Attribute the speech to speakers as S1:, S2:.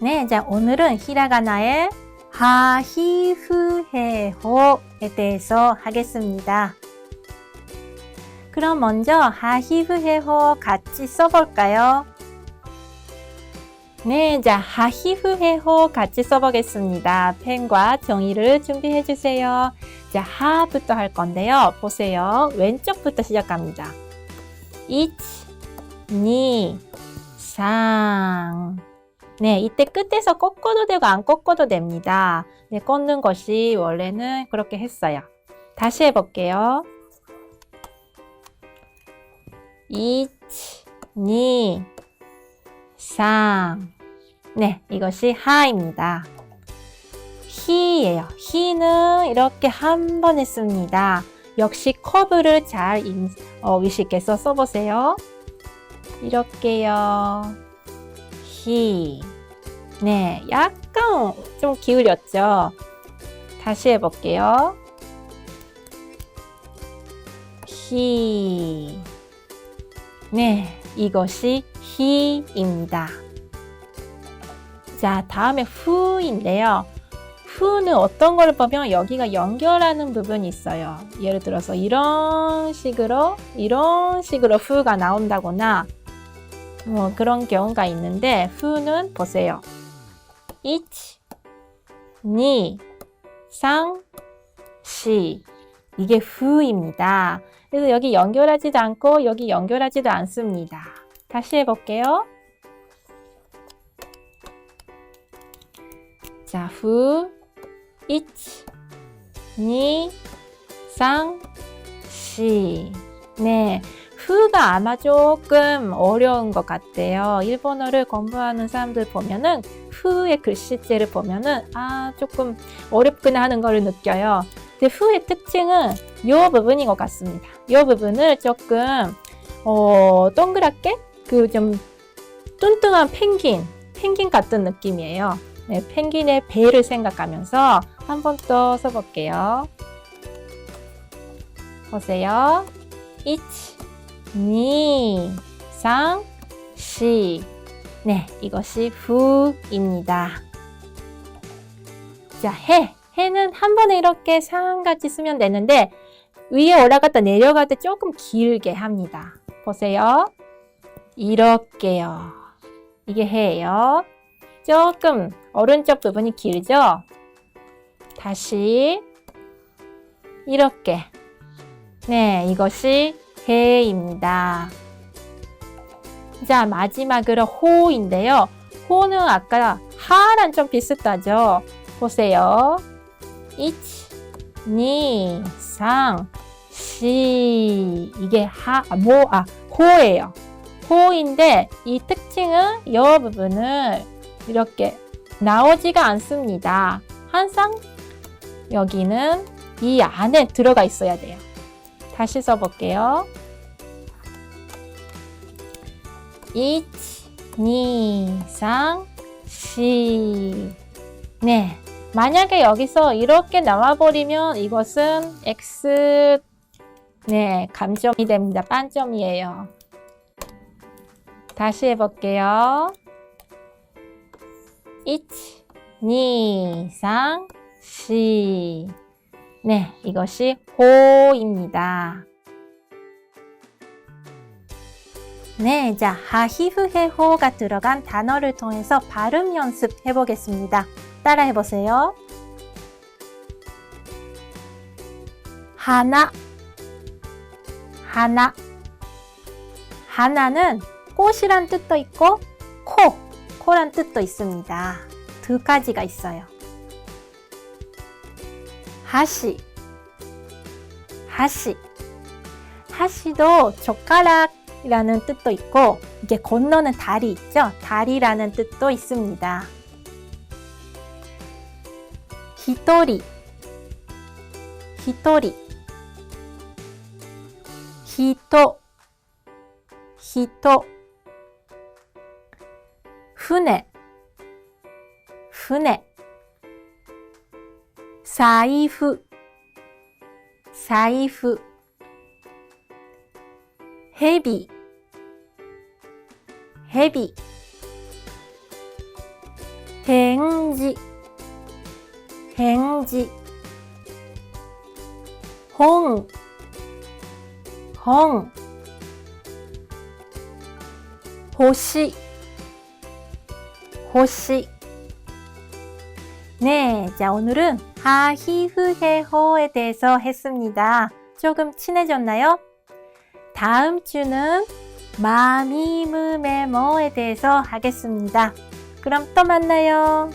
S1: 네, 자, 오늘은 히라가나의 하히프헤호에 대해서 하겠습니다. 그럼 먼저 하히프헤호 같이 써볼까요? 네, 자, 하히프헤호 같이 써보겠습니다. 펜과 종이를 준비해 주세요. 자, 하부터 할 건데요. 보세요. 왼쪽부터 시작합니다. 1, 2, 3. 네, 이때 끝에서 꺾어도 되고 안 꺾어도 됩니다. 네, 꺾는 것이 원래는 그렇게 했어요. 다시 해볼게요. 1, 2, 3. 네, 이것이 하입니다. 히예요. 히는 이렇게 한 번 했습니다. 역시 커브를 잘 인, 어, 의식해서 써보세요. 이렇게요. 히. 네, 약간 좀 기울였죠? 다시 해볼게요. 히. 네, 이것이 히입니다. 자, 다음에 후인데요. 후는 어떤 걸 보면 여기가 연결하는 부분이 있어요. 예를 들어서 이런 식으로, 이런 식으로 후가 나온다거나, 뭐 그런 경우가 있는데, 후는 보세요. 1, 2, 3, 4. 이게 후입니다. 그래서 여기 연결하지도 않고 여기 연결하지도 않습니다. 다시 해볼게요. 자, 후, 1, 2, 3, 4. 네, 후가 아마 조금 어려운 것 같아요. 일본어를 공부하는 사람들 보면은 후의 글씨체를 보면은 아 조금 어렵구나 하는 걸 느껴요. 근데 후의 특징은 이 부분인 것 같습니다. 이 부분을 조금 어, 동그랗게 그 좀 뚱뚱한 펭귄, 펭귄 같은 느낌이에요. 네, 펭귄의 배를 생각하면서 한 번 더 써볼게요. 보세요. 1, 2, 3, 4. 네, 이것이 후입니다. 자, 해. 해는 한 번에 이렇게 상같이 쓰면 되는데 위에 올라갔다 내려갈 때 조금 길게 합니다. 보세요. 이렇게요. 이게 해예요. 조금 오른쪽 부분이 길죠? 다시 이렇게 네, 이것이 해입니다. 자, 마지막으로 호인데요. 호는 아까 하랑 좀 비슷하죠? 보세요. 1, 2, 3, 4. 이게 하, 뭐, 아, 호예요. 호인데 이 특징은 이 부분을 이렇게 나오지가 않습니다. 항상 여기는 이 안에 들어가 있어야 돼요. 다시 써볼게요. 1, 2, 3, 4. 네. 만약에 여기서 이렇게 나와버리면 이것은 X, 네, 감점이 됩니다. 반점이에요. 다시 해볼게요. 1, 2, 3, 4. 네, 이것이 호입니다. 네, 자, 하히프해호가 들어간 단어를 통해서 발음 연습 해 보겠습니다. 따라 해 보세요. 하나, 하나. 하나는 꽃이란 뜻도 있고, 코, 코란 뜻도 있습니다. 두 가지가 있어요. 하시, 하시. 하시도 젓가락이라는 뜻도 있고, 이게 건너는 다리 있죠? 다리라는 뜻도 있습니다. 히토리, 히토리. 히토, 히토. 船船財布。財布。蛇。蛇。返事。返事。本。本。星。星。ねえじゃあおぬる 하히흐해호에 대해서 했습니다. 조금 친해졌나요? 다음 주는 마미무메모에 대해서 하겠습니다. 그럼 또 만나요.